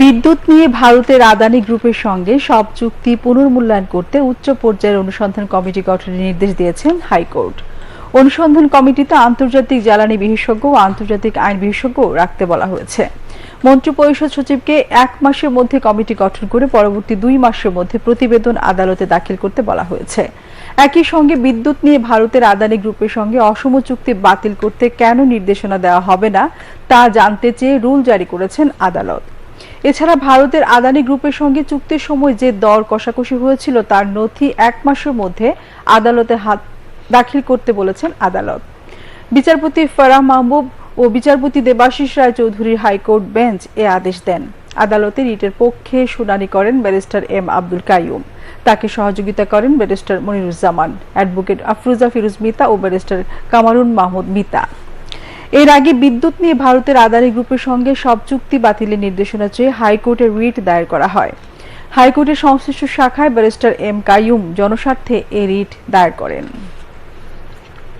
বিদ্যুৎ নিয়ে ভারতের আদানি গ্রুপের সঙ্গে সব চুক্তি পুনর্মূল্যায়ন করতে উচ্চ পর্যায়ের অনুসন্ধান কমিটি গঠনের নির্দেশ দিয়েছেন হাইকোর্ট। অনুসন্ধান কমিটিতে আন্তর্জাতিক জ্বালানি বিশেষজ্ঞ ও আন্তর্জাতিক আইন বিশেষজ্ঞ রাখতে বলা হয়েছে। মন্ত্রিপরিষদ সচিবকে এক মাসের মধ্যে কমিটি গঠন করে পরবর্তী দুই মাসের মধ্যে প্রতিবেদন আদালতে দাখিল করতে বলা হয়েছে। একই সঙ্গে বিদ্যুৎ নিয়ে ভারতের আদানি গ্রুপের সঙ্গে অসম চুক্তি বাতিল করতে কেন নির্দেশনা দেওয়া হবে না, তা জানতে চেয়ে রুল জারি করেছেন আদালত। এছাড়া ভারতের আদানি গ্রুপের সঙ্গে চুক্তির সময় যে দর কষাকষি হয়েছিল তার নথি এক মাসের মধ্যে আদালতে হাত দাখিল করতে বলেছেন আদালত। বিচারপতি ফারাহ মাহবুব ও বিচারপতি দেবাশিস রায় চৌধুরীর হাইকোর্ট বেঞ্চ এ আদেশ দেন। আদালতে রিটের পক্ষে শুনানি করেন ব্যারিস্টার এম আব্দুল কাইয়ুম। তাকে সহযোগিতা করেন ব্যারিস্টার মনিরুজ্জামান, অ্যাডভোকেট আফরুজা ফিরুজ মিতা ও ব্যারিস্টার কামারুন মাহমুদ মিতা। এর আগে বিদ্যুৎ নিয়ে ভারতের আদানি গ্রুপের সঙ্গে সব চুক্তি বাতিলের নির্দেশনা চেয়ে হাইকোর্টে রিট দায়ের করা হয়। হাইকোর্টের সংশ্লিষ্ট শাখায় ব্যারিস্টার এম কায়ুম জনস্বার্থে এ রিট দায়ের করেন।